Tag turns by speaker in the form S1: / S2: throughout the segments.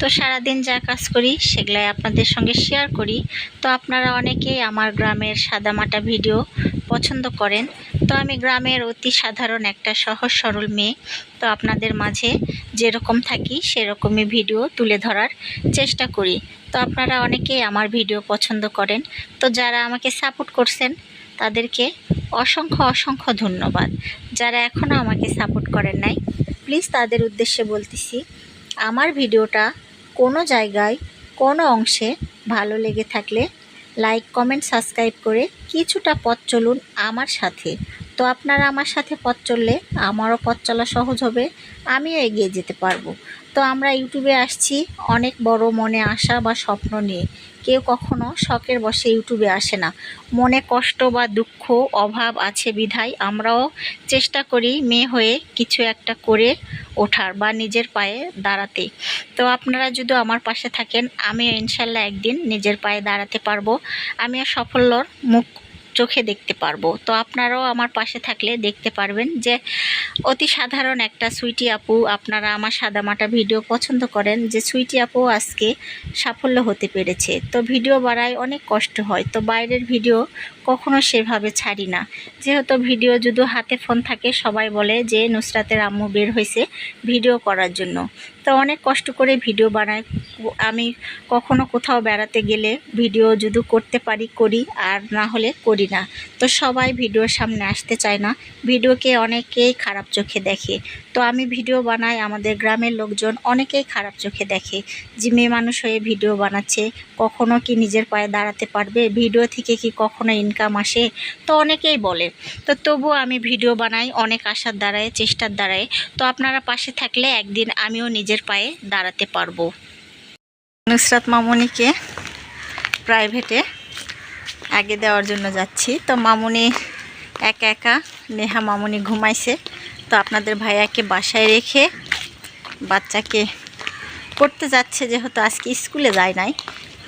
S1: তো সারাদিন যা কাজ করি, সেগুলাই আপনাদের সঙ্গে শেয়ার করি। তো আপনারা অনেকেই আমার গ্রামের সাদামাটা ভিডিও পছন্দ করেন। তো আমি গ্রামের অতি সাধারণ একটা সহজ সরল মেয়ে। তো আপনাদের মাঝে যেরকম থাকি, সেরকমই ভিডিও তুলে ধরার চেষ্টা করি। তো আপনারা অনেকেই আমার ভিডিও পছন্দ করেন। তো যারা আমাকে সাপোর্ট করছেন, তাদেরকে অসংখ্য অসংখ্য ধন্যবাদ। যারা এখনও আমাকে সাপোর্ট করেন নাই প্লিজ তাদের উদ্দেশ্যে বলতেছি, আমার ভিডিওটা কোনো জায়গায়, কোনো অংশে ভালো লেগে থাকলে লাইক কমেন্ট সাবস্ক্রাইব করে কিছুটা পথ চলুন আমার সাথে। তো আপনারা আমার সাথে পথ চললে আমারও পথ চলা সহজ হবে, আমিও এগিয়ে যেতে পারব। তো আমরা ইউটিউবে আসছি অনেক বড় মনে আশা বা স্বপ্ন নিয়ে। কেউ কখনো শখের বসে ইউটিউবে আসে না। মনে কষ্ট বা দুঃখ, অভাব আছে বিধায় আমরাও চেষ্টা করি মেয়ে হয়ে কিছু একটা করে ওঠার বা নিজের পায়ে দাঁড়াতে। তো আপনারা যদি আমার পাশে থাকেন আমিও ইনশাল্লাহ একদিন নিজের পায়ে দাঁড়াতে পারব। আমিও সাফল্যর মুখ চোখে দেখতে পারব। তো আপনারাও আমার পাশে থাকলে দেখতে পারবেন যে, অতি সাধারণ একটা সুইটি আপু আপনারা আমার সাদামাটা ভিডিও পছন্দ করেন যে, সুইটি আপু, আজকে সাফল্য হতে পেরেছে। তো ভিডিও বাড়ায় অনেক কষ্ট হয়। তো বাইরের ভিডিও কখনো সেভাবে ছাড়ি না। যেহেতু ভিডিও যদি হাতে ফোন থাকে, সবাই বলে যে নুসরাতের আম্মু বের হয়েছে ভিডিও করার জন্য। তো অনেক কষ্ট করে ভিডিও বানাই। আমি কখনো কোথাও বেড়াতে গেলে ভিডিও যদি করতে পারি, করি, আর না হলে করি না। তো সবাই ভিডিওর সামনে আসতে চায় না। ভিডিওকে অনেকেই খারাপ চোখে দেখে। তো আমি ভিডিও বানাই, আমাদের গ্রামের লোকজন অনেকেই খারাপ চোখে দেখে। যে মেয়ে মানুষ হয়ে ভিডিও বানাচ্ছে, কখনো কি নিজের পায়ে দাঁড়াতে পারবে? ভিডিও থেকে কি কখনো ইনকাম আসে তো অনেকেই বলে। তো তবুও আমি ভিডিও বানাই, অনেক আশার দ্বারায়, চেষ্টার দ্বারায়। তো আপনারা পাশে থাকলে একদিন আমিও নিজের পায়ে দাঁড়াতে পারব। নুসরাত মামুনিকে প্রাইভেটে আগে দেওয়ার জন্য যাচ্ছি। তো মামুনি একা একা, নেহা মামুনি ঘুমাইছে। তো আপনাদের ভাইয়াকে বাসায় রেখে বাচ্চাকে পড়তে যাচ্ছে, যেহেতু আজকে স্কুলে যায় নাই।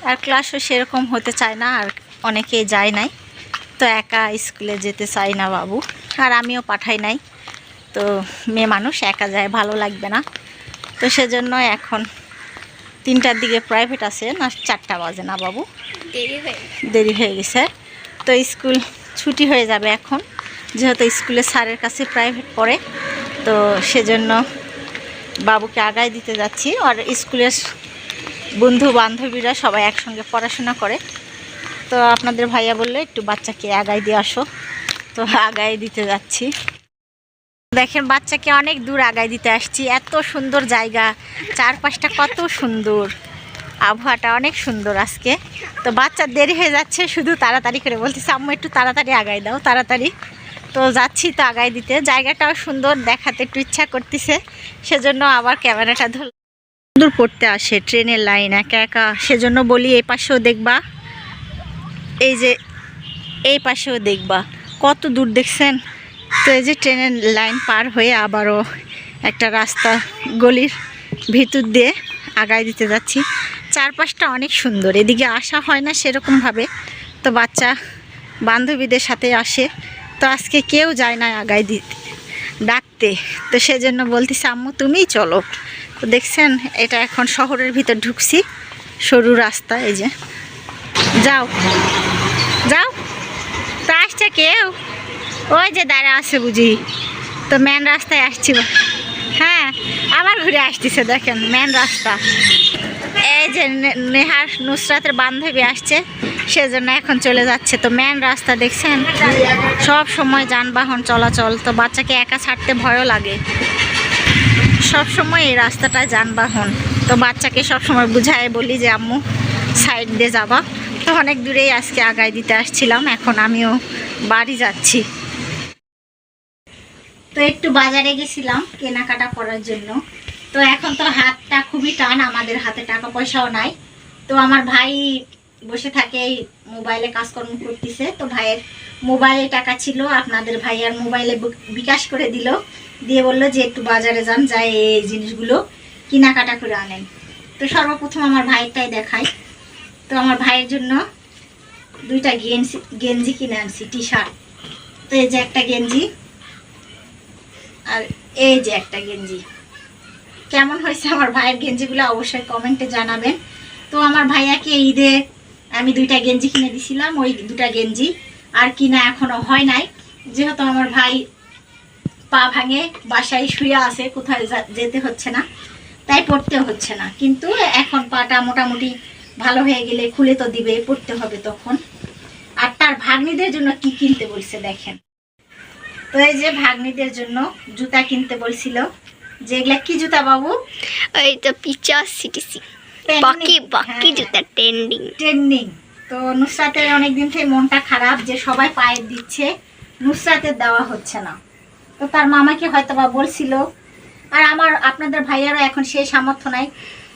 S1: আর ক্লাসও সেরকম হতে চায় না, আর অনেকেই যায় নাই। তো একা স্কুলে যেতে চাই না বাবু। আর আমিও পাঠাই নাই। তো মেয়ে মানুষ একা যায় ভালো লাগবে না। তো সেজন্য এখন তিনটার দিকে প্রাইভেট আছে না চারটা বাজে না বাবু?
S2: দেরি হয়ে
S1: দেরি হয়ে গেছে। তো স্কুল ছুটি হয়ে যাবে এখন। যেহেতু স্কুলে স্যারের কাছে প্রাইভেট পড়ে তো সেজন্য বাবুকে আগায় দিতে যাচ্ছি। আর স্কুলের বন্ধু বান্ধবীরা সবাই একসঙ্গে পড়াশোনা করে। তো আপনাদের ভাইয়া বললে, একটু বাচ্চাকে আগায় দিয়ে আসো। তো আগায় দিতে যাচ্ছি। দেখেন, বাচ্চাকে অনেক দূর আগায় দিতে আসছি। এত সুন্দর জায়গা, চারপাশটা কত সুন্দর। আবহাওয়াটা অনেক সুন্দর আজকে। তো বাচ্চা দেরি হয়ে যাচ্ছে, শুধু তাড়াতাড়ি করে বলতেছে, আম্মু, একটু তাড়াতাড়ি আগায় দাও, তাড়াতাড়ি। তো যাচ্ছি তো আগায় দিতে। জায়গাটাও সুন্দর, দেখাতে একটু ইচ্ছা করতেছে। সেজন্য আবার ক্যামেরাটা ধর সুন্দর পড়তে আসে, ট্রেনের লাইন, একা একা। সেজন্য বলি এই পাশেও দেখবা। এই যে, এই পাশেও দেখবা। কত দূর দেখছেন? তো এই যে ট্রেনের লাইন পার হয়ে আবারও একটা রাস্তা গলির ভিতর দিয়ে আগায় দিতে যাচ্ছি। চারপাশটা অনেক সুন্দর। এদিকে আসা হয় না সেরকমভাবে। তো বাচ্চা বান্ধবীদের সাথে আসে। তো আজকে কেউ যায় না আগায় দিতে ডাকতে। তো সেজন্য বলতেছি, আম্মু, তুমিই চলো। তো দেখছেন, এটা এখন শহরের ভিতর ঢুকছি। সরু রাস্তা, এই যে। যাও। যাও। তো আসছে কেউ? ওই যে দাঁড়া আছে বুঝি। তো মেন রাস্তায় আসছি হ্যাঁ আবার ঘুরে আসতেছে দেখেন মেন রাস্তা। এই যে নেহার নুসরাতের বান্ধবী আসছে, সেজন্য এখন চলে যাচ্ছে। তো মেন রাস্তা দেখছেন? সব সময় যানবাহন চলাচল, তো বাচ্চাকে একা ছাড়তে ভয়ও লাগে। সব সময় এই রাস্তাটায় যানবাহন। তো বাচ্চাকে সব সময় বুঝায় বলি যে, আম্মু সাইড দিয়ে যাবা। তো অনেক দূরেই আজকে আগায় দিতে আসছিলাম, এখন আমিও বাড়ি যাচ্ছি। তো একটু বাজারে গেছিলাম কেনাকাটা করার জন্য। তো এখন তো হাতটা খুবই টান, আমাদের হাতে টাকা পয়সাও নাই। তো আমার ভাই বসে থাকে এই মোবাইলে কাজকর্ম করতেছে। তো ভাইয়ের মোবাইলে টাকা ছিল, আপনাদের ভাই আর মোবাইলে বিকাশ করে দিল। দিয়ে বলল যে, একটু বাজারে যান, যাই এই জিনিসগুলো কেনাকাটা করে আনেন। তো সর্বপ্রথম আমার ভাইয়েরটাই দেখাই তো আমার ভাইয়ের জন্য দুইটা গেঞ্জি গেঞ্জি কিনে আনছি টি শার্ট তো এই যে একটা গেঞ্জি আর এই যে একটা গেঞ্জি। কেমন হয়েছে আমার ভাইয়ের গেঞ্জিগুলো অবশ্যই কমেন্টে জানাবেন। তো আমার ভাইয়াকে ঈদে আমি দুইটা গেঞ্জি কিনে দিছিলাম, ওই দুটা গেঞ্জি আর কিনা এখনও হয় নাই। যেহেতু আমার ভাই পা ভাঙে, বাসায় শুয়ে আছে, কোথায় যেতে হচ্ছে না, তাই পড়তেও হচ্ছে না। কিন্তু এখন পাটা মোটামুটি ভালো হয়ে গেলে খুলে তো দিবে পড়তে হবে তখন। আর তার ভাগ্নিদের জন্য কি কিনতে বলছে দেখেন। তো এই যে ভাগ্নিদের জন্য জুতা কিনতে বলছিল। যেগুলা কি জুতা বাবু?
S2: তো পিচা সিটিসি। বাকি বাকি জুতা ট্রেন্ডিং
S1: ট্রেন্ডিং তো নুসরাতের অনেকদিন থেকে মনটা খারাপ যে সবাই পায়ের দিচ্ছে নুসরাতের দেওয়া হচ্ছে না। তো তার মামাকে হয়তো বা বলছিল। আর আমার আপনাদের ভাইয়ারও এখন সেই সামর্থ্য নাই।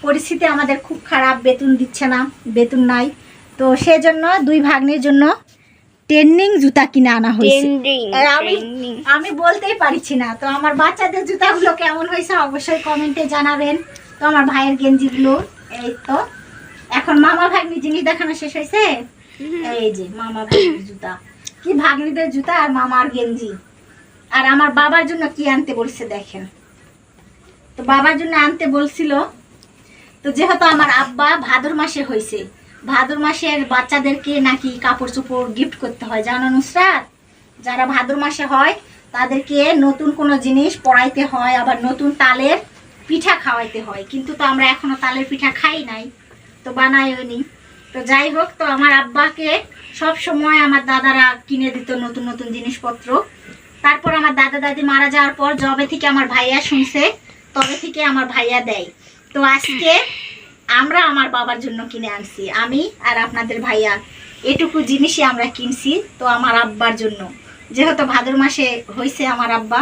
S1: পরিস্থিতি আমাদের খুব খারাপ বেতন দিচ্ছে না বেতন নাই। তো সেজন্য দুই ভাগ্নির জন্য ট্রেন্ডিং জুতা কিনে আনা হয়েছে। আমি আমি বলতেই পারছি না। তো আমার বাচ্চাদের জুতাগুলো কেমন হয়েছে অবশ্যই কমেন্টে জানাবেন। তো আমার ভাইয়ের গেঞ্জিগুলো এই তো। এখন মামা ভাগ্নি জিনিস দেখানো শেষ হয়েছে এই যে মামা ভাগ্নির জুতা। কি ভাগ্নিদের জুতা আর মামার গেঞ্জি। আর আমার বাবার জন্য কি আনতে বলছে দেখেন। তো বাবার জন্য আনতে বলছিল তো যেহেতু আমার আব্বা ভাদর মাসে হয়েছে, ভাদর মাসের বাচ্চাদেরকে নাকি কাপড় চোপড় গিফট করতে হয়, জানো নুসরাত? যারা ভাদ্র মাসে হয়, তাদেরকে নতুন কোনো জিনিস পড়াইতে হয়, আবার নতুন তালের পিঠা খাওয়াইতে হয়। কিন্তু তো আমরা এখনও তালের পিঠা খাই নাই, তো বানাইও নি তো যাই হোক, তো আমার আব্বাকে সব সময় আমার দাদারা কিনে দিত নতুন নতুন জিনিসপত্র। তারপর আমার দাদা দাদি মারা যাওয়ার পর জবে থেকে আমার ভাইয়া শুনছে, তবে থেকে আমার ভাইয়া দেয়। তো আজকে আমরা আমার বাবার জন্য কিনে আনছি, আমি আর আপনাদের ভাইয়া। এটুকু জিনিসই আমরা কিনছি তো আমার আব্বার জন্য। যেহেতু ভাদর মাসে হয়েছে আমার আব্বা,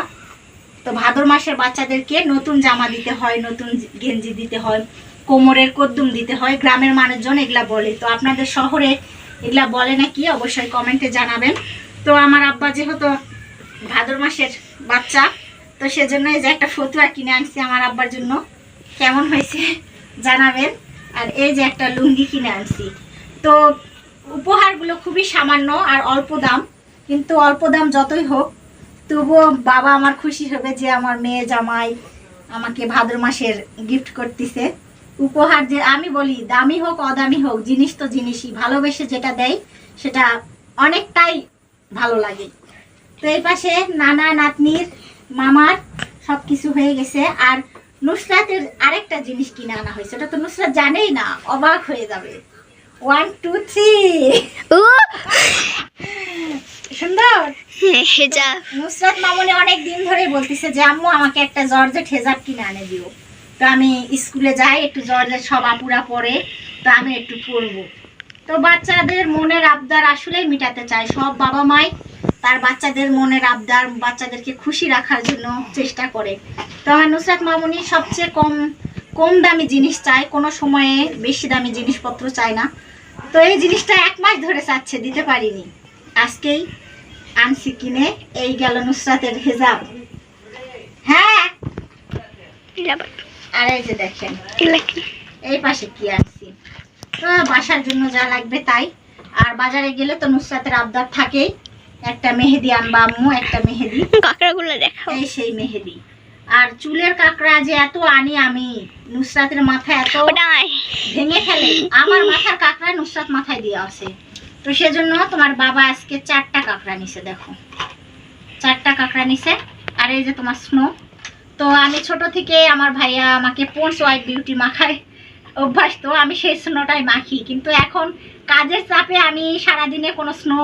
S1: তো ভাদর মাসের বাচ্চাদেরকে নতুন জামা দিতে হয়, নতুন গেঞ্জি দিতে হয়, কোমরের কদ্দুম দিতে হয়, গ্রামের মানুষজন এগুলা বলে। তো আপনাদের শহরে এগুলা বলে না কি অবশ্যই কমেন্টে জানাবেন। তো আমার আব্বা যেহেতু ভাদর মাসের বাচ্চা, তো সেজন্য যে একটা ফতুয়া কিনে আনছি আমার আব্বার জন্য। কেমন হয়েছে জানাবেন। আর এই যে একটা লুঙ্গি কিনে আনছি। তো উপহারগুলো খুবই সামান্য আর অল্প দাম, কিন্তু অল্প দাম যতই হোক, তবুও বাবা আমার খুশি হবে যে আমার মেয়ে জামাই আমাকে ভাদ্র মাসের গিফট করতেছে। উপহার যে আমি বলি, দামি হোক, অদামি হোক, জিনিস তো জিনিসই। ভালোবেসে যেটা দেয়, সেটা অনেকটাই ভালো লাগে। তো এই পাশে নানা নাতনির মামার সব কিছু হয়ে গেছে। আর নুসরাতের আরেকটা জিনিস কিনে আনা হয়েছে ওটা তো নুসরাত জানেই না অবাক হয়ে যাবে। ওয়ান টু থ্রি সুন্দর? নুসরাত মামনি অনেক দিন ধরে বলতেছে যে আম্মু আমাকে একটা জর্জেট হেজাব কিনে আনে দিও। তো আমি স্কুলে যাই একটু জর্জেট সব আপুরা পরে তো আমি একটু পরবো। তো বাচ্চাদের মনের আবদার আসলেই মিটাতে চায় সব বাবা মাই তার বাচ্চাদের মনের আবদার, বাচ্চাদেরকে খুশি রাখার জন্য চেষ্টা করে। তো আমার নুসরাত মামুনি সবচেয়ে কম কম দামি জিনিস চায়, কোনো সময়ে বেশি দামি জিনিসপত্র চায় না। তো এই জিনিসটা এক মাস ধরে চাচ্ছে, দিতে পারিনি। আজকেই আনছি কিনে, এই গেল নুসরাতের হেজাব। হ্যাঁ? আর এই যে দেখেন, এই পাশে কি আনছি? তো বাসার জন্য যা লাগবে তাই। আর বাজারে গেলে তো নুসরাতের আবদার থাকেই। একটা মেহেদি আনবা আম্মু একটা মেহেদি।
S2: কাঁকড়াগুলো দেখাও।
S1: এই সেই মেহেদি। আর চুলের কাঁকড়া যে এত আনি আমি নুসরাতের মাথায় এত ভেঙে ফেলে আমার মাথার কাঁকড়া নুসরাত মাথায় দিয়ে আসে তো সেজন্য তোমার বাবা আজকে চারটা কাঁকড়া নিছে দেখো। চারটা কাঁকড়া নিছে আর এই যে তোমার স্নো তো আমি ছোট থেকে আমার ভাইয়া আমাকে পোন্স হোয়াইট বিউটি মাখায় অভ্যাস তো আমি সেই স্নোটাই মাখি। কিন্তু এখন কাজের চাপে আমি সারাদিনে কোনো স্নো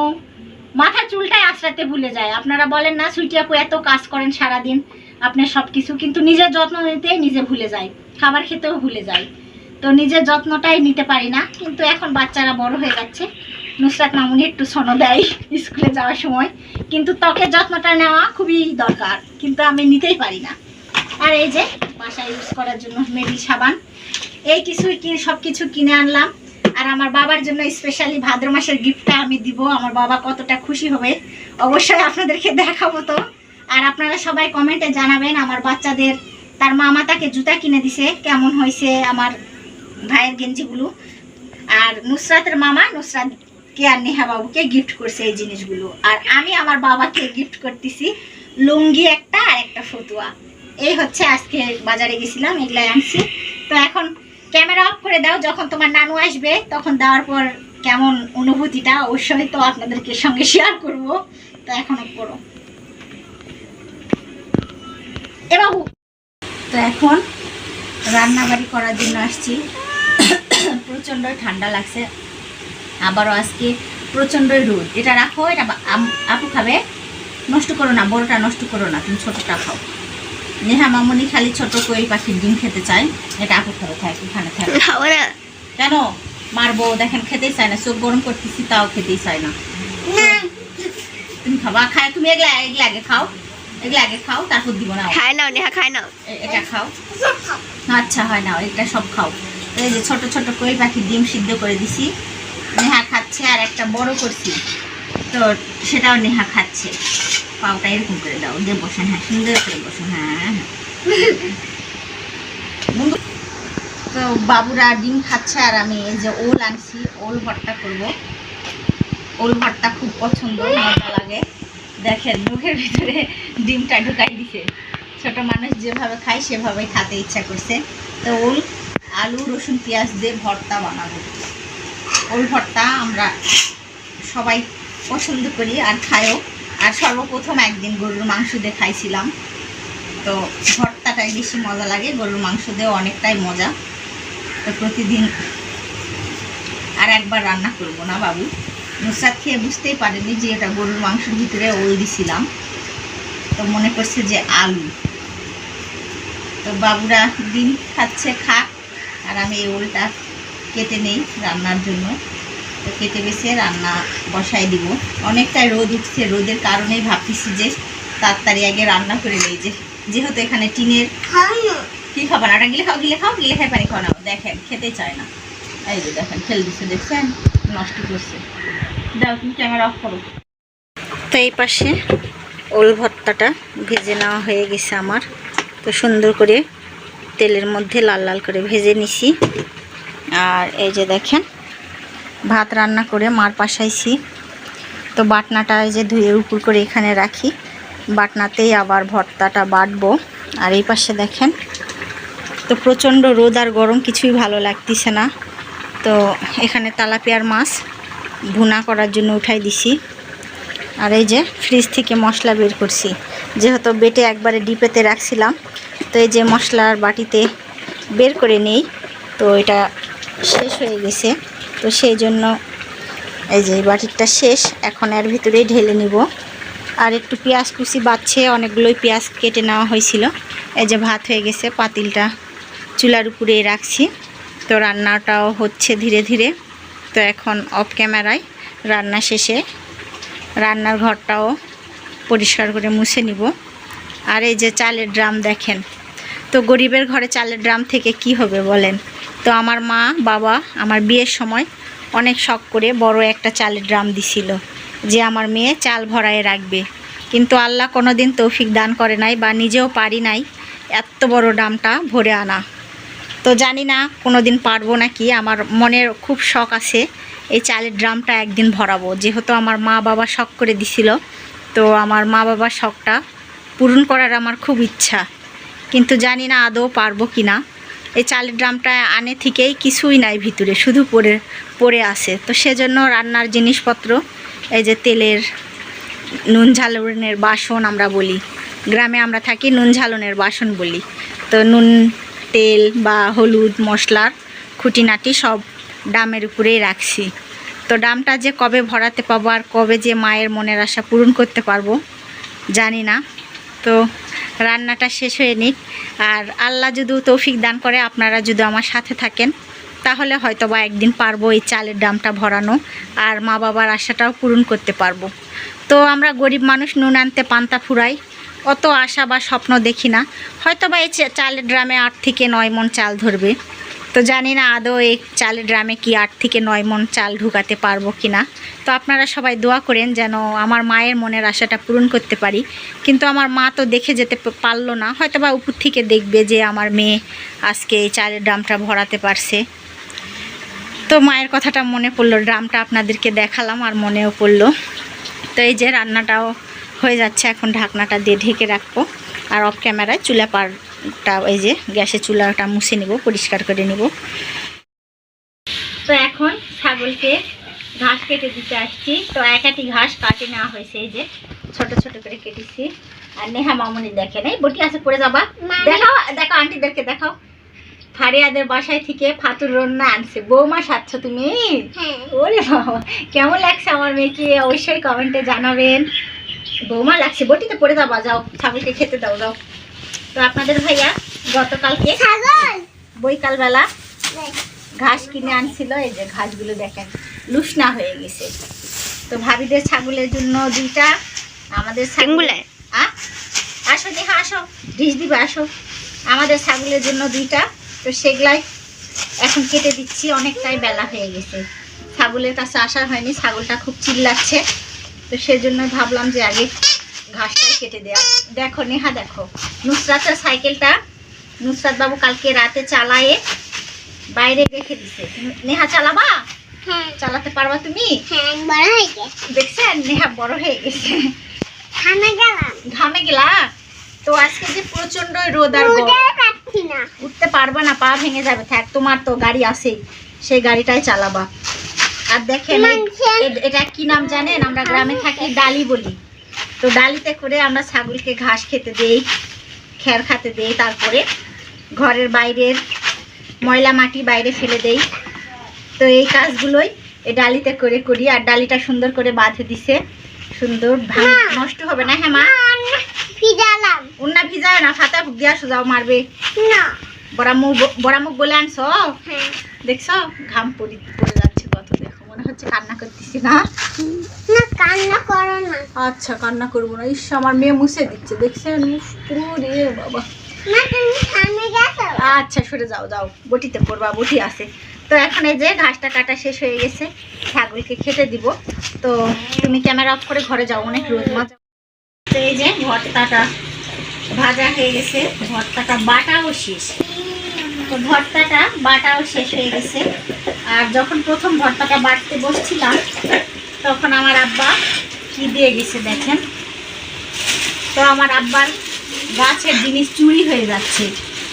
S1: মাথার চুলটাই আশ্রাতে ভুলে যায়। আপনারা বলেন না সুইটি আপু এত কাজ করেন সারাদিন, আপনার সব কিছু কিন্তু নিজের যত্ন নিতে নিজে ভুলে যায়। খাবার খেতেও ভুলে যায়। তো নিজের যত্নটাই নিতে পারি না, কিন্তু এখন বাচ্চারা বড় হয়ে যাচ্ছে। নুসরাত মামুনি একটু শোনো দেয় স্কুলে যাওয়ার সময়। কিন্তু ত্বকের যত্নটা নেওয়া খুবই দরকার, কিন্তু আমি নিতেই পারি না। আর এই যে, বাসায় ইউজ করার জন্য মেডি সাবান। এই কিছুই কি সব কিছু কিনে আনলাম। আর আমার বাবার জন্য স্পেশালি ভাদ্র মাসের গিফটটা আমি দিব। আমার বাবা কতটা খুশি হবে, অবশ্যই আপনাদেরকে দেখাবো তো। আর আপনারা সবাই কমেন্টে জানাবেন আমার বাচ্চাদের, তার মামা তাকে জুতা কিনে দিছে, কেমন হয়েছে আমার ভাইয়ের গেঞ্জিগুলো। আর নুসরাতের মামা নুসরাত কে আর নেহা বাবুকে গিফট করছে এই জিনিসগুলো। আর আমি আমার বাবাকে গিফট করতেছি লুঙ্গি একটা আর একটা ফতুয়া। এই হচ্ছে আজকে বাজারে গেছিলাম, এগুলাই আনছি। তো এখন ক্যামেরা অফ করে দাও, যখন তোমার নানু আসবে, তখন দেওয়ার পর কেমন অনুভূতিটা অবশ্যই তো আপনাদেরকে সঙ্গে শেয়ার করব। তো এখন করো এ বাবু। তো এখন রান্নাবাড়ি করার জন্য আসছি। প্রচণ্ড ঠান্ডা লাগছে। আবারও আজকে প্রচণ্ডই রোদ। এটা রাখো, এটা আপু খাবে। নষ্ট করো না, বড়টা নষ্ট করো না, তুমি ছোটটা খাও। নেহা মামুনি খালি ছোট কোয়েল পাখির ডিম খেতে চায়। এটা আপু খাবে থাক এখানে থাক। কেন? মারবো দেখেন খেতেই চায় না চোখ গরম করতেছি তাও খেতেই চায় না। তুমি খাবা? খায় তুমি এগুলা এগুলা আগে খাও। এগুলা আগে খাও তারপর দিব না।
S2: খায় নাও নেহা খায় নাও।
S1: এটা খাও। আচ্ছা হয় না এটা সব খাও। এই যে ছোট ছোট কোয়েল পাখির ডিম সিদ্ধ করে দিছি। নেহা খাচ্ছে আর একটা বড় করছি। তো সেটাও নেহা খাচ্ছে। পাওটা এরকম করে দাও দিয়ে বসেন হ্যাঁ সুন্দর করে বসুন হ্যাঁ হ্যাঁ। বন্ধু, তো বাবুরা ডিম খাচ্ছে আর আমি এই যে ওল আনছি ওল ভর্তা করব। ওল ভর্তা খুব পছন্দ মজা লাগে। দেখেন মুখের ভিতরে ডিমটা ঢুকাই দিছে। ছোট মানুষ যেভাবে খায় সেভাবে খাতে ইচ্ছা করছে। তো ওল আলু রসুন পেঁয়াজ দিয়ে ভর্তা বানাবো। ওল ভর্তা আমরা সবাই পছন্দ করি আর খায়ও। আর সর্বপ্রথম একদিন গরুর মাংস দিয়ে খাইছিলাম। তো ভর্তাটাই বেশি মজা লাগে, গরুর মাংস দিয়েও অনেকটাই মজা। তো প্রতিদিন আর একবার রান্না করব না বাবু? নুসরাত খেয়ে বুঝতেই পারেনি যে এটা গরুর মাংসের ভিতরে ওল দিছিলাম। তো মনে করছে যে আলু। তো বাবুরা ডিম খাচ্ছে, খাক। আর আমি এই ওলটা কেটে নেই রান্নার জন্য। তো কেটে বেছে রান্না বসাই দিব। অনেকটাই রোদ উঠছে রোদের কারণেই ভাবতেছি যে তাড়াতাড়ি আগে রান্না করে নেই যে যেহেতু এখানে টিনের কি খাবার? ওটা গিলে খাও গিলে খাও গিলে খাই পানি খাও না। দেখেন খেতে চায় না। এই যে দেখেন ফেল দিচ্ছে দেখছেন? নষ্ট করছে। দাও তুমি ক্যামেরা অফ করো। তো এই পাশে ওল ভর্তাটা ভেজে নেওয়া হয়ে গেছে আমার। তো সুন্দর করে তেলের মধ্যে লাল লাল করে ভেজে নিছি। আর এই যে দেখেন ভাত রান্না করে মার পাশাইছি তো বাটনাটা এই যে ধুয়ে উপর করে এখানে রাখি। বাটনাতেই আবার ভর্তাটা বাটবো। আর এই পাশে দেখেন, তো প্রচণ্ড রোদ আর গরম, কিছুই ভালো লাগতেছে না। তো এখানে তালাপিয়ার মাছ ভুনা করার জন্য উঠাই দিছি। আর এই যে ফ্রিজ থেকে মশলা বের করছি। যেহেতু বেটে একবারে ডিপেতে রাখছিলাম, তো এই যে মশলার বাটিতে বের করে নেই। তো এটা শেষ হয়ে গেছে। তো সেই জন্য এই যে বাটিরটা শেষ। এখন এর ভিতরেই ঢেলে নিব। আর একটু পেঁয়াজ কুচি বাচ্ছে অনেকগুলোই পেঁয়াজ কেটে নেওয়া হয়েছিল। এই যে ভাত হয়ে গেছে, পাতিলটা চুলার উপরে রাখছি। তো রান্নাটাও হচ্ছে ধীরে ধীরে। তো এখন অফ ক্যামেরায় রান্না শেষে রান্নার ঘরটাও পরিষ্কার করে মুছে নিব। আর এই যে চালের ড্রাম দেখেন, তো গরিবের ঘরে চালের ড্রাম থেকে কি হবে বলেন? তো আমার মা, বাবা আমার বিয়ের সময় অনেক শখ করে বড় একটা চালের ড্রাম দিছিল, যে আমার মেয়ে চাল ভরায় রাখবে। কিন্তু আল্লাহ কোনো দিন তৌফিক দান করে নাই বা নিজেও পারি নাই এত বড় ড্রামটা ভরে আনা। তো জানি না কোনো দিন পারব নাকি, আমার মনের খুব শখ আছে এই চালের ড্রামটা একদিন ভরাবো। যেহেতু আমার মা, বাবা শখ করে দিছিল, তো আমার মা বাবার শখটা পূরণ করার আমার খুব ইচ্ছা। কিন্তু জানি না আদৌ পারব কি না এই চালের ড্রামটা আনে থেকেই কিছুই নাই ভিতরে, শুধু পড়ে পড়ে আছে। তো সেজন্য রান্নার জিনিসপত্র, এই যে তেলের নুন ঝালনের বাসন আমরা বলি, গ্রামে আমরা থাকি নুন ঝালনের বাসন বলি। তো নুন, তেল বা হলুদ, মশলার খুঁটিনাটি সব ডামের উপরেই রাখছি। তো ডামটা যে কবে ভরাতে পাবো আর কবে যে মায়ের মনের আশা পূরণ করতে পারব, জানি না। তো রান্নাটা শেষ হয়ে নিক। আর আল্লাহ যদি তৌফিক দান করে, আপনারা যদি আমার সাথে থাকেন, তাহলে হয়তো বা একদিন পারব এই চালের দামটা ভরানো আর মা বাবার আশাটাও পূরণ করতে পারব। তো আমরা গরিব মানুষ, নুন আনতে পান্তা ফুরাই, অত আশা বা স্বপ্ন দেখি না। হয়তো বা এই চালের ড্রামে আট থেকে নয় মন চাল ধরবে। তো জানি না আদৌ এই চালের ড্রামে কি আট থেকে নয় মন চাল ঢুকাতে পারব কি না তো আপনারা সবাই দোয়া করেন যেন আমার মায়ের মনের আশাটা পূরণ করতে পারি। কিন্তু আমার মা তো দেখে যেতে পারল না। হয়তো বা উপর থেকে দেখবে যে আমার মেয়ে আজকে এই চালের ড্রামটা ভরাতে পারছে। তো মায়ের কথাটা মনে পড়ল, ড্রামটা আপনাদেরকে দেখালাম আর মনেও পড়ল। তো এই যে রান্নাটাও হয়ে যাচ্ছে, এখন ঢাকনাটা দিয়ে ঢেকে রাখব। আর অফ ক্যামেরায় চুলা পারটা এই যে গ্যাসের চুলাটা মুছে নিব পরিষ্কার করে নিব। তো এখন ছাগলকে ঘাস কেটে দিতে আসছি। তো একাটি ঘাস কাটে নেওয়া হয়েছে এই যে ছোট ছোট করে কেটেছি। আর নেহা মামুনি দেখে নেই। বটি আছে পড়ে যাবা। দেখাও দেখো আন্টিদেরকে দেখাও। ফারিয়াদের বাসায় থেকে ফাতুর রান্না আনছে। বৌমা সাচ্ছ তুমি?
S2: হ্যাঁ।
S1: ওরে বাবা কেমন লাগছে আমার মেয়েকে? অবশ্যই কমেন্টে জানাবেন। বৌমা লাগছে বটিতে পড়ে যাবা যাও ছাগলকে খেতে দাও যাও। তো আপনাদের ভাইয়া গতকালকে বৈকালবেলা ঘাস কিনে আনছিল এই যে ঘাসগুলো দেখেন লুসনা হয়ে গেছে। তো ভাবিদের ছাগলের জন্য দুইটা আমাদের ছাগল আসো দেখা আসো। ডিশ দিবে আসো। আমাদের ছাগলের জন্য দুইটা। তো সেগুলাই এখন কেটে দিচ্ছি অনেকটাই বেলা হয়ে গেছে। ছাগলের কাছে আসা হয়নি ছাগলটা খুব চিল্লাচ্ছে। তো সেজন্য ভাবলাম যে আগে ঘাসটাই কেটে দেয়া। দেখো নেহা দেখো নুসরাতের সাইকেলটা নুসরাত বাবু কালকে রাতে চালায়ে বাইরে রেখে দিছে। নেহা চালাবা?
S2: হ্যাঁ।
S1: চালাতে পারবা তুমি?
S2: হ্যাঁ
S1: দেখছেন? নেহা বড় হয়ে গেছে। ঘামে গেলা? তো আজকে যে প্রচণ্ড রোদ আর উঠতে পারবে না পা ভেঙে যাবে। থাক তোমার তো গাড়ি আছেই সেই গাড়িটাই চালাবা। আর দেখেন এটা কি নাম জানেন? আমরা গ্রামে থাকি ডালি বলি। তো ডালিতে করে আমরা ছাগলকে ঘাস খেতে দেই খ্যার খাতে দেই তারপরে ঘরের বাইরের ময়লা মাটি বাইরে ফেলে দেই। তো এই কাজগুলোই এই ডালিতে করে করি আর ডালিটা সুন্দর করে বাঁধে দিছে। সুন্দর নষ্ট হবে না হ্যাঁ মা?
S2: ভিজালাম।
S1: উন্না ভিজায় না ফাতা দিয়া সোজাও মারবে।
S2: না।
S1: বলে আনছো?
S2: হ্যাঁ।
S1: দেখছ? ঘাম পড়ি মনে হচ্ছে কান্না করতেছি না।
S2: না কান্না করো না।
S1: আচ্ছা কান্না করব না। ইস আমার মেয়ে মুছে দিচ্ছে। দেখছেন? পুরো বাবা। আচ্ছা সরে যাও যাও। বটিতে পড়বা বটি আছে। তো এখন এই যে ঘাসটা কাটা শেষ হয়ে গেছে ছাগলকে খেতে দিব। তো তুমি ক্যামেরা অফ করে ঘরে যাও অনেক রোদ। মাজা তো এই যে ভর্তাটা ভাজা হয়ে গেছে। ভর্তাটা বাটাও শেষ। তো ভর্তাটা বাটাও শেষ হয়ে গেছে। আর যখন প্রথম ভর্তাটা বাটতে বসছিলাম, তখন আমার আব্বা কি দিয়ে গেছে দেখেন। তো আমার আব্বার গাছের জিনিস চুরি হয়ে যাচ্ছে।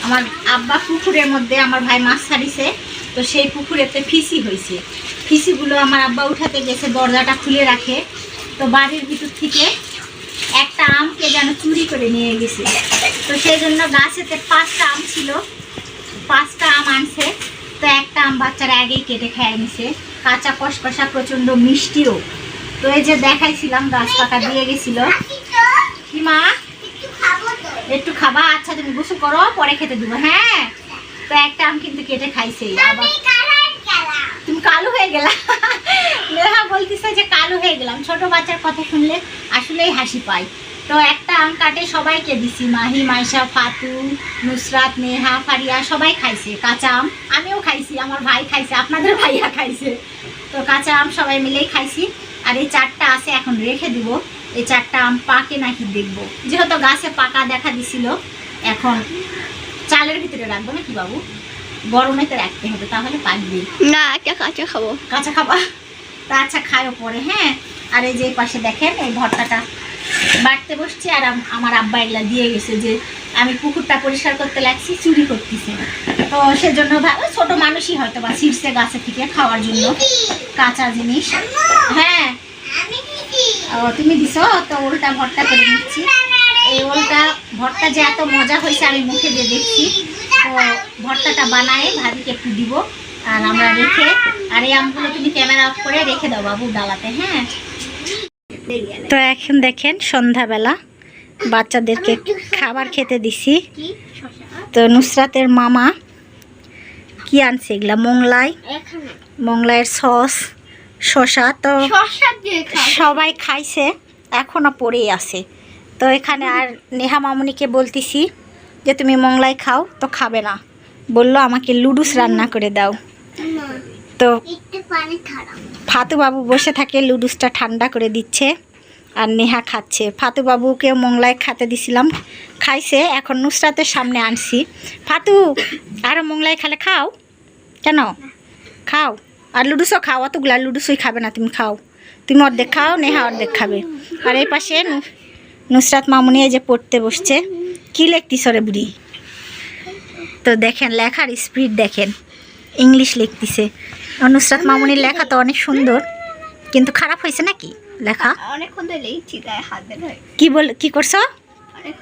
S1: আমার আব্বা পুকুরের মধ্যে, আমার ভাই মাছ ছাড়িছে, তো সেই পুকুরেতে ফিসি হয়েছে। ফিসিগুলো আমার আব্বা উঠাতে গেছে, দরজাটা খুলে রাখে। তো বাড়ির ভিতর থেকে একটা আমকে যেন চুরি করে নিয়ে গেছে। তো সেই জন্য গাছেতে পাঁচটা আম ছিল। পাঁচটা আম আনছে, তো একটা আম বাচ্চারা আগেই কেটে খেয়ে নিছে। কাঁচা কষকষা, প্রচণ্ড মিষ্টিও। তো এই যে দেখাইছিলাম, গাছ পাকা দিয়ে গেছিল। কি মা?
S2: একটু খাব?
S1: আচ্ছা তুমি গোসল করো, পরে খেতে দেবো। হ্যাঁ? তো একটা আম কিন্তু কেটে খাইছে। আবার তুমি কালো হয়ে গেলা। নেহা বলতেছে যে কালো হয়ে গেলাম। ছোট বাচ্চার কথা শুনলে আসলেই হাসি পায়। তো একটা আম কাটে সবাইকে দিছি মাহি মাইশা ফাতু নুসরাত নেহা ফারিয়া সবাই খাইছে। কাঁচা আম আমিও খাইছি আমার ভাই খাইছে আপনাদের ভাইয়া খাইছে। তো কাঁচা আম সবাই মিলেই খাইছি। আর এই চারটা আছে এখন রেখে দিব। এই চারটা আম পাকে নাকি দেখব। যেহেতু গাছে পাকা দেখা দিছিল এখন চালের ভিতরে রাখব নাকি বাবু? গরমে তো রাখতে হবে তাহলে পাকবে।
S2: না একটা কাঁচা খাব।
S1: কাঁচা খাবা? তা আচ্ছা খায়ও পরে হ্যাঁ? আর এই যে পাশে দেখেন এই ভর্তাটা। বাড়তে বসছি আর আমার আব্বা এগুলা দিয়ে গেছে যে আমি পুকুরটা পরিষ্কার করতে লাগছি চুরি করতেছে। তো সেজন্য ভালো ছোট মানুষই হয়তো বা ছিটছে গাছে থেকে খাওয়ার জন্য। কাঁচা জিনিস। হ্যাঁ। ও, তুমি দিছো? তো ওলটা ভর্তা করে নিচ্ছি এই ওলটা ভর্তা যে এত মজা হয়েছে আমি মুখে দিয়ে দেখছি। তো ভর্তাটা বানায় ভাবিকে একটু দিব। আর আমরা রেখে আর এই আমগুলো তুমি ক্যামেরা অফ করে রেখে দাও বাবু ডালাতে হ্যাঁ? তো এখন দেখেন সন্ধ্যাবেলা বাচ্চাদেরকে খাবার খেতে দিছি। তো নুসরাতের মামা কি আনছে এগুলা? মোংলাই মোংলাইয়ের সস শশা তো সবাই খাইছে এখনও পড়েই আছে। তো এখানে আর নেহা মামুনিকে বলতেছি যে তুমি মোংলাই খাও তো খাবে না। বলল আমাকে লুডুস রান্না করে দাও। তো
S2: একটু পানি খারাপ।
S1: ফাতু বাবু বসে থাকে লুডুসটা ঠান্ডা করে দিচ্ছে আর নেহা খাচ্ছে। ফাতু বাবুকে মোংলায় খাতে দিছিলাম খাইছে এখন নুসরাতের সামনে আনছি। ফাতু আরও মোংলায় খালে খাও। কেন? খাও। আর লুডুসও খাও অতগুলা লুডুসই খাবে না তুমি খাও। তুমি অর্ধেক খাও নেহা অর্ধেক খাবে। আর এই পাশে নুসরাত মামুনি এই যে পড়তে বসছে। কী লিখতিস রে বুড়ি? তো দেখেন লেখার স্পিড দেখেন। ইংলিশ লিখতিছে। আর নুসরাত মামুনির লেখা তো অনেক সুন্দর কিন্তু খারাপ হয়েছে নাকি লেখা?
S2: অনেকক্ষণ ধরে লিখছি তাই হাত
S1: কি বল কি করছ?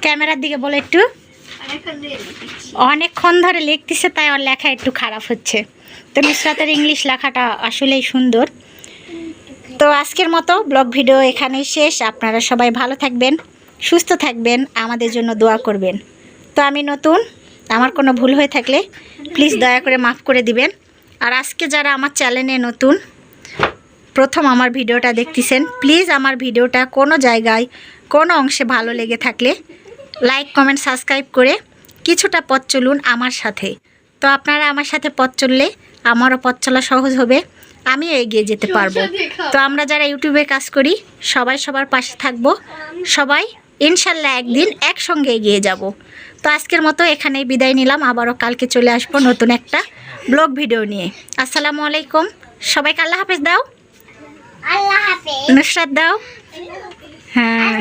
S1: ক্যামেরার দিকে বলো একটু।
S2: অনেকক্ষণ ধরে লিখছি।
S1: অনেকক্ষণ ধরে লিখতেছে তাই ওর লেখা একটু খারাপ হচ্ছে। তো নুসরাতের ইংলিশ লেখাটা আসলেই সুন্দর। তো আজকের মতো ব্লগ ভিডিও এখানেই শেষ। আপনারা সবাই ভালো থাকবেন সুস্থ থাকবেন আমাদের জন্য দোয়া করবেন। তো আমি নতুন আমার কোনো ভুল হয়ে থাকলে প্লিজ দয়া করে মাফ করে দিবেন। আর আজকে যারা আমার চ্যানেলে নতুন প্রথম আমার ভিডিওটা দেখতেছেন প্লিজ আমার ভিডিওটা কোনো জায়গায় কোনো অংশে ভালো লেগে থাকলে লাইক কমেন্ট সাবস্ক্রাইব করে কিছুটা পথ চলুন আমার সাথে। তো আপনারা আমার সাথে পথ চললে আমারও পথ চলা সহজ হবে আমিও এগিয়ে যেতে পারব। তো আমরা যারা ইউটিউবে কাজ করি সবাই সবার পাশে থাকব সবাই ইনশাল্লাহ একদিন একসঙ্গে এগিয়ে যাব। তো আজকের মতো এখানেই বিদায় নিলাম আবারও কালকে চলে আসব নতুন একটা ব্লগ ভিডিও নিয়ে। আসসালামু আলাইকুম। সবাইকে আল্লাহ হাফেজ দাও।
S2: আল্লাহ হাফেজ।
S1: নুসরাত দাও। হ্যাঁ।